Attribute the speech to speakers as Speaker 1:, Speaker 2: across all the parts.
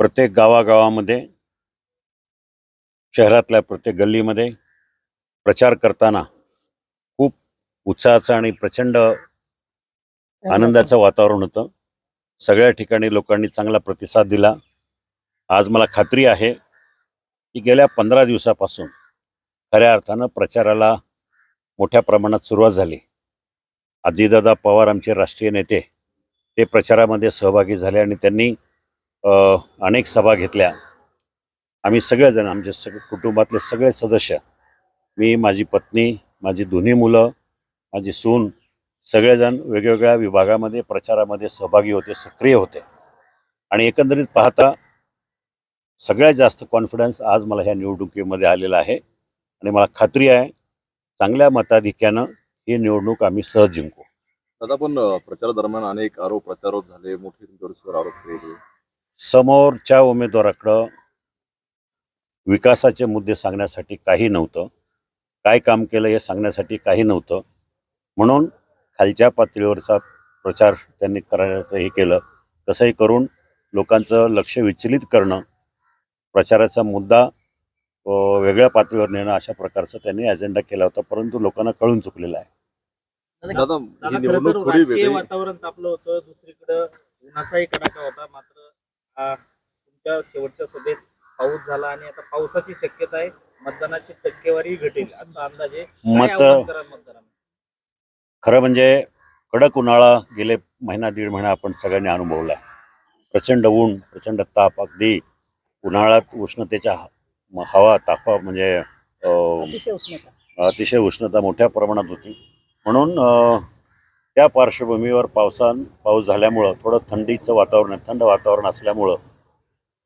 Speaker 1: प्रत्येक गावागावामध्ये शहरातल्या प्रत्येक गल्लीमध्ये प्रचार करताना खूप उत्साहाचं आणि प्रचंड आनंदाचं वातावरण होतं. सगळ्या ठिकाणी लोकांनी चांगला प्रतिसाद दिला. आज मला खात्री आहे की गेल्या पंधरा दिवसापासून खऱ्या अर्थानं प्रचाराला मोठ्या प्रमाणात सुरुवात झाली. अजितदादा पवार आमचे राष्ट्रीय नेते ते प्रचारामध्ये सहभागी झाले आणि त्यांनी अनेक सभा घेतल्या. आम्ही सगळेजण आमचे सगळे कुटुंबातले सगळे सदस्य मी माझी पत्नी माझी दोन्ही मुलं माझी सून सगळेजण वेगवेगळ्या विभागामध्ये प्रचारामध्ये सहभागी होते सक्रिय होते. आणि एकंदरीत पाहता सगळ्यात जास्त कॉन्फिडन्स आज मला ह्या निवडणुकीमध्ये आलेला आहे. आणि मला खात्री आहे चांगल्या मताधिक्यानं ही निवडणूक आम्ही सहज जिंकू.
Speaker 2: दादा पण प्रचारादरम्यान अनेक आरोप प्रत्यारोप झाले मोठे तुमच्यावर आरोप केले.
Speaker 1: समोरच्या उमेदवाराकडं विकासाचे मुद्दे सांगण्यासाठी काही नव्हतं. काय काम केलं हे सांगण्यासाठी काही नव्हतं. म्हणून खालच्या पातळीवरचा प्रचार त्यांनी करायचं हे केलं. तसंही करून लोकांचं लक्ष विचलित करणं प्रचाराचा मुद्दा वेगळ्या पातळीवर नेणं अशा प्रकारचा त्यांनी अजेंडा केला होता परंतु लोकांना कळून चुकलेला आहे.
Speaker 2: ही
Speaker 3: वातावरण तापलं होतं दुसरीकडं उन्हाचाही कडाका होता तुमच्या शेवटच्या सभेत पाऊस झाला आणि आता पावसाची शक्यता आहे. मतदानाची टक्केवारी घटेल असा अंदाज आहे. काय
Speaker 1: मत
Speaker 3: आव्हान कराल मतदारांना?
Speaker 1: खरं म्हणजे कडक उन्हाळा गेले महिना दीड महिना आपण सगळ्यांनी अनुभवला आहे प्रचंड ऊन प्रचंड ताप अगदी उन्हाळ्यात उष्णतेच्या ह- म- हवा तापा म्हणजे अं, अतिशय उष्णता मोठ्या प्रमाणात होती. म्हणून अं, त्या पार्श्वभूमीवर पावसा पाऊस झाल्यामुळं थोडं थंडीचं वातावरण थंड वातावरण असल्यामुळं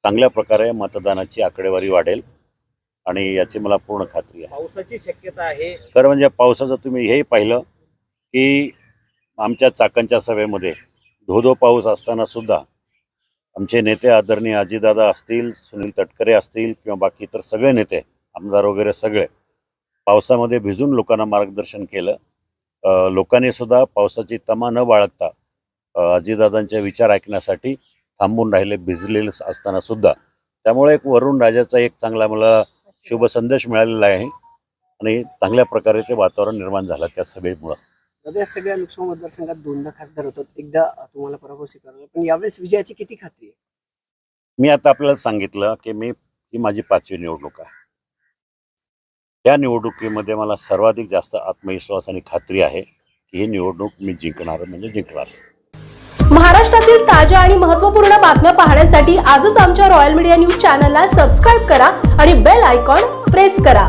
Speaker 1: चांगल्या प्रकारे मतदानाची आकडेवारी वाढेल आणि याची मला पूर्ण खात्री आहे.
Speaker 3: पावसाची शक्यता आहे.
Speaker 1: खरं म्हणजे पावसाचं तुम्ही हेही पाहिलं की आमच्या चाकणच्या सभेमध्ये धोधो पाऊस असताना सुद्धा आमचे नेते आदरणीय अजितदादा असतील सुनील तटकरे असतील किंवा बाकी इतर सगळे नेते आमदार वगैरे सगळे पावसामध्ये भिजून लोकांना मार्गदर्शन केलं. लोकांनी सुद्धा पावसाची तमा न बाळगता अजितदादांचे विचार ऐकण्यासाठी थांबून राहिले भिजलेले असताना सुद्धा. त्यामुळे एक वरुण राजाचा एक चांगला मला शुभ संदेश मिळालेला आहे आणि चांगल्या प्रकारे ते वातावरण निर्माण झालं त्या सभेमुळं.
Speaker 4: या सगळ्या लोकसभा मतदारसंघात दोनदा खासदार होतात. एकदा तुम्हाला पराभव स्वीकारला पण यावेळेस विजयाची किती खात्री आहे?
Speaker 1: मी आता आपल्याला सांगितलं की मी ही माझी पाचवी निवडणूक आहे. या निवडणुकीमध्ये मला सर्वाधिक जास्त आत्मविश्वास आणि खात्री आहे की ही निवडणूक मी जिंकणार म्हणजे जिंकणार.
Speaker 5: महाराष्ट्रातील ताज्या आणि महत्त्वपूर्ण बातम्या पाहण्यासाठी आजच आमच्या रॉयल मीडिया न्यूज चॅनलला सबस्क्राईब करा आणि बेल आयकॉन प्रेस करा.